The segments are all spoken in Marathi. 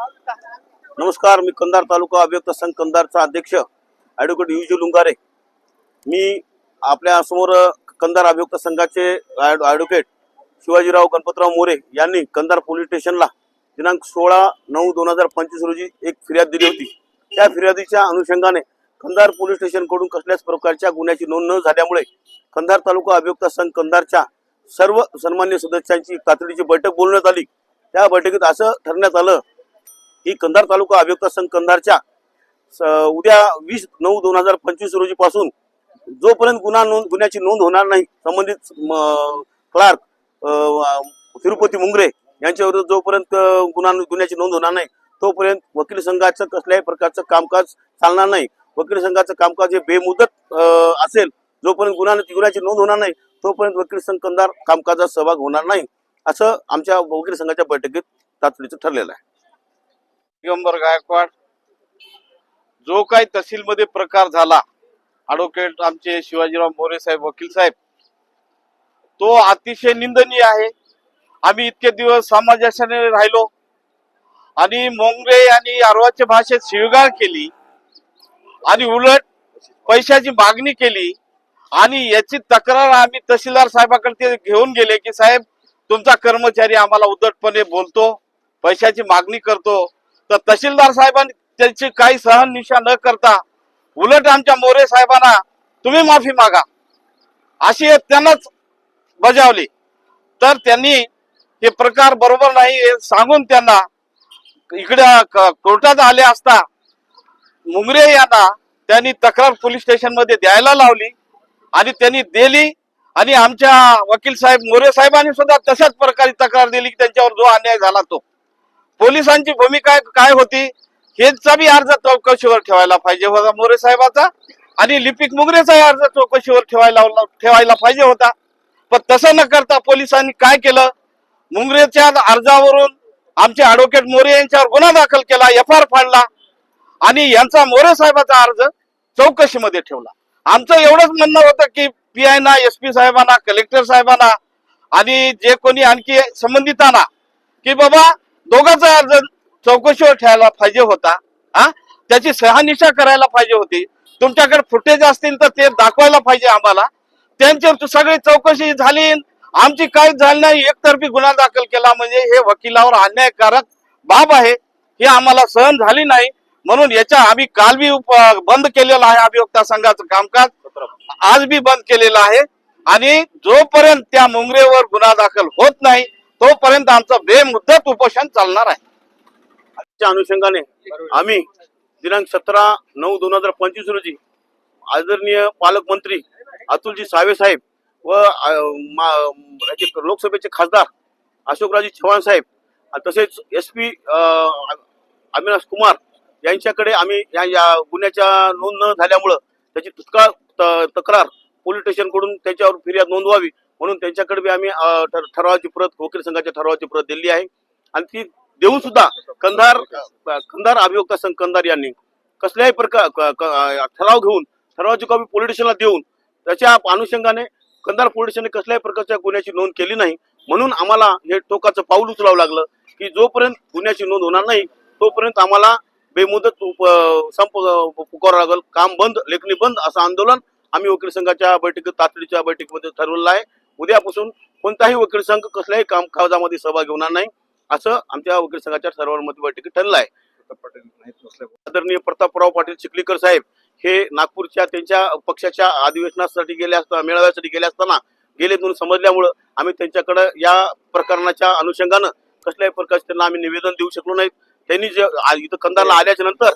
नमस्कार मी कंधार तालुका अभियुक्त संघ कंधारचा अध्यक्ष ॲडव्होकेट युजू लुंगारे. मी आपल्यासमोर कंधार अभियुक्त संघाचे ॲडव्होकेट शिवाजीराव गणपतराव मोरे यांनी कंधार पोलीस स्टेशनला दिनांक सोळा नऊ दोन हजार पंचवीस रोजी एक फिर्याद दिली होती. त्या फिर्यादीच्या अनुषंगाने कंधार पोलीस स्टेशनकडून कसल्याच प्रकारच्या गुन्ह्याची नोंद न झाल्यामुळे कंधार तालुका अभियुक्त संघ कंधारच्या सर्व सन्मान्य सदस्यांची तातडीची बैठक बोलण्यात आली. त्या बैठकीत असं ठरण्यात आलं ही कंधार तालुका अभियुक्त संघ कंधारच्या उद्या वीस नऊ दोन हजार पंचवीस रोजी पासून जोपर्यंत गुन्हा नोंद गुन्ह्याची नोंद होणार नाही संबंधित क्लार्क तिरुपती मुंगरे यांच्याविरुद्ध जोपर्यंत गुन्हा गुन्ह्याची नोंद होणार नाही तोपर्यंत वकील संघाचं कसल्याही प्रकारचं कामकाज चालणार नाही. वकील संघाचं कामकाज हे बेमुदत असेल जोपर्यंत गुन्हा गुन्ह्याची नोंद होणार नाही तोपर्यंत वकील संघ कंधार कामकाजात सहभाग होणार नाही असं आमच्या वकील संघाच्या बैठकीत तातडीचं ठरलेलं आहे. दिगंबर गायकवाड. जो काही तहसीलमध्ये प्रकार झाला ॲडव्होकेट आमचे शिवाजीराव मोरे साहेब वकील साहेब तो अतिशय निंदनीय आहे. आम्ही इतके दिवस समाजाशाने राहिलो आणि मोंगरे आणि आरवाच्या भाषेत शिवगाळ केली आणि उलट पैशाची मागणी केली आणि याची तक्रार आम्ही तहसीलदार साहेबाकडे घेऊन गेले की साहेब तुमचा कर्मचारी आम्हाला उद्धटपणे बोलतो पैशाची मागणी करतो तर तहसीलदार साहेबांनी त्यांची काही सहनिशा न करता उलट आमच्या मोरे साहेबांना तुम्ही माफी मागा. अशी त्यांनाच बजावली. तर त्यांनी हे प्रकार बरोबर नाही हे सांगून त्यांना इकडे कोर्टात आले असता मुंगरे यांना त्यांनी तक्रार पोलीस स्टेशनमध्ये द्यायला लावली आणि त्यांनी दिली आणि आमच्या वकील साहेब मोरे साहेबांनी सुद्धा तशाच प्रकारे तक्रार दिली की त्यांच्यावर जो अन्याय झाला तो. पोलिसांची भूमिका काय होती हेचा बी अर्ज चौकशीवर ठेवायला पाहिजे होता मोरे साहेबाचा. आणि लिपिक मुगरेचा अर्ज चौकशीवर ठेवायला ठेवायला पाहिजे होता. पण तसं न करता पोलिसांनी काय केलं? मुंगरेच्या अर्जावरून आमचे ऍडव्होकेट मोरे यांच्यावर गुन्हा दाखल केला एफ आर फाडला. आणि यांचा मोरे साहेबाचा अर्ज चौकशीमध्ये ठेवला. आमचं एवढंच म्हणणं होतं की पी आय ना एस पी साहेबांना कलेक्टर साहेबांना आणि जे कोणी आणखी संबंधितांना की बाबा दोघांचा अर्ज चौकशीवर ठेवायला पाहिजे होता हा? त्याची सहानिशा करायला पाहिजे होती. तुमच्याकडे फुटेज असतील तर ते दाखवायला पाहिजे आम्हाला. त्यांच्यावर सगळी चौकशी झाली. आमची काहीच झाली नाही. एकतर्फी गुन्हा दाखल केला म्हणजे हे वकिलावर अन्यायकारक बाब आहे. ही आम्हाला सहन झाली नाही. म्हणून याच्या आम्ही काल बी उप- बंद केलेलं आहे अभियोक्ता संघाचं कामकाज. आज बी बंद केलेलं आहे. आणि जोपर्यंत त्या मुंगरेवर गुन्हा दाखल होत नाही तोपर्यंत आमचं बेमुदत उपोषण चालणार आहे. च्या अनुषंगाने आम्ही दिनांक सतरा नऊ दोन हजार पंचवीस रोजी आदरणीय पालकमंत्री अतुलजी सावे साहेब व लोकसभेचे खासदार अशोकराजी चव्हाण साहेब तसेच एस पी अविनाश कुमार यांच्याकडे आम्ही या या गुन्ह्याच्या नोंद न झाल्यामुळं त्याची तत्काळ तक्रार पोलीस स्टेशनकडून त्याच्यावर फिर्याद नोंदवावी म्हणून त्यांच्याकडे बी आम्ही ठर- ठरावाची प्रत वकील संघाच्या ठरावाची प्रत दिली आहे. आणि ती देऊन सुद्धा कंधार कंधार अभियोक्ता संघ कंधार यांनी कसल्याही प्रकार क- क- ठराव घेऊन ठरावाची कॉपी पोलीस स्टेशनला देऊन त्याच्या अनुषंगाने कंधार पोलीस स्टेशनने कसल्याही प्रकारच्या गुन्ह्याची नोंद केली नाही. म्हणून आम्हाला हे टोकाचं पाऊल उचलावं लागलं की जोपर्यंत गुन्ह्याची नोंद होणार नाही तोपर्यंत आम्हाला बेमुदत उप- संप पुकारावं लागल. काम बंद लेखणी बंद असं आंदोलन आम्ही वकील संघाच्या बैठकीत तातडीच्या बैठकीमध्ये ठरवलं आहे. उद्यापासून कोणताही वकील संघ कसल्याही कामकाजामध्ये सहभागी होणार नाही असं आमच्या वकील संघाच्या सर्वांमध्ये बैठकीत ठरलं आहे आदरणीय प्रतापराव पाटील चिखलीकर साहेब हे नागपूरच्या त्यांच्या पक्षाच्या अधिवेशनासाठी गेले असता मेळाव्यासाठी गेले असताना गेले म्हणून समजल्यामुळं आम्ही त्यांच्याकडे या प्रकरणाच्या अनुषंगानं कसल्याही प्रकारचे त्यांना आम्ही निवेदन देऊ शकलो नाही त्यांनी जे इथं कंधारला आल्याच्यानंतर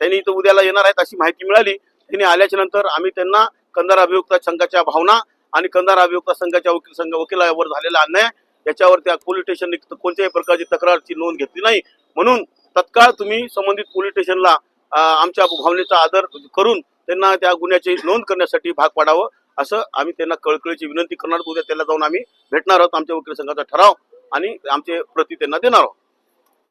त्यांनी इथं उद्याला येणार आहेत अशी माहिती मिळाली. त्यांनी आल्याच्यानंतर आम्ही त्यांना कंधार अभियुक्त संघाच्या भावना आणि कंधार अभियुक्त संघाच्या वकील संघ वकिलावर झालेला अन्याय. याच्यावर त्या पोलीस स्टेशनने कोणत्याही प्रकारची तक्रारची नोंद घेतली नाही. म्हणून तत्काळ तुम्ही संबंधित पोलीस स्टेशनला आमच्या भावनेचा आदर करून त्यांना त्या गुन्ह्याची नोंद करण्यासाठी भाग पाडावं असं आम्ही त्यांना कळकळीची विनंती करणार. उद्या त्याला जाऊन आम्ही भेटणार आहोत. आमच्या वकील संघाचा ठराव आणि आमचे प्रती त्यांना देणार आहोत.